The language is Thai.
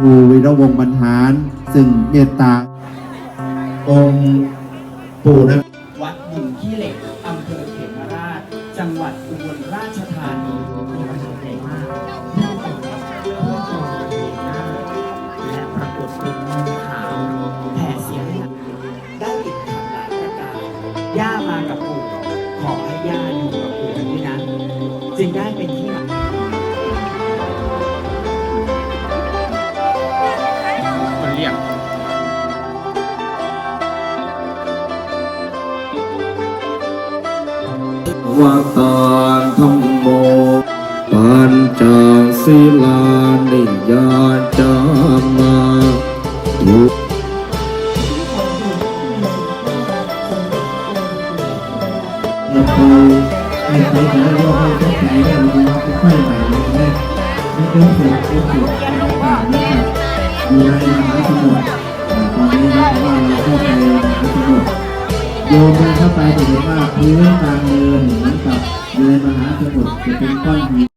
ครูวิรวงศ์บรรหารซึ่งเมตตาองค์ปู่นะวัดบุงขี้เหล็กอำเภอเขมราช จังหวัดอุบลราชธานีมีประสบใจมากผู้กองผู้กองเอกหน้าและปรากฏเป็นงูขาวแผ่เสียงได้ติดขัดหลายประการย่ามากับปู่ขอให้ย่าอยู่กับปู่ด้วยนะ จึงได้เป็นที่ việc quan tàn thông mô bàn tràng si la ni ya cha ma dạ, Thank you. มีอะไรมหาสมุทรตอนนี้นะครับว่าเราเข้าไปมหาสมุทรโยมเข้าไปจะเห็นว่าพื้นกลางเดินเหมือนกับเดินมหาสมุทรจะเป็นก้อนหิน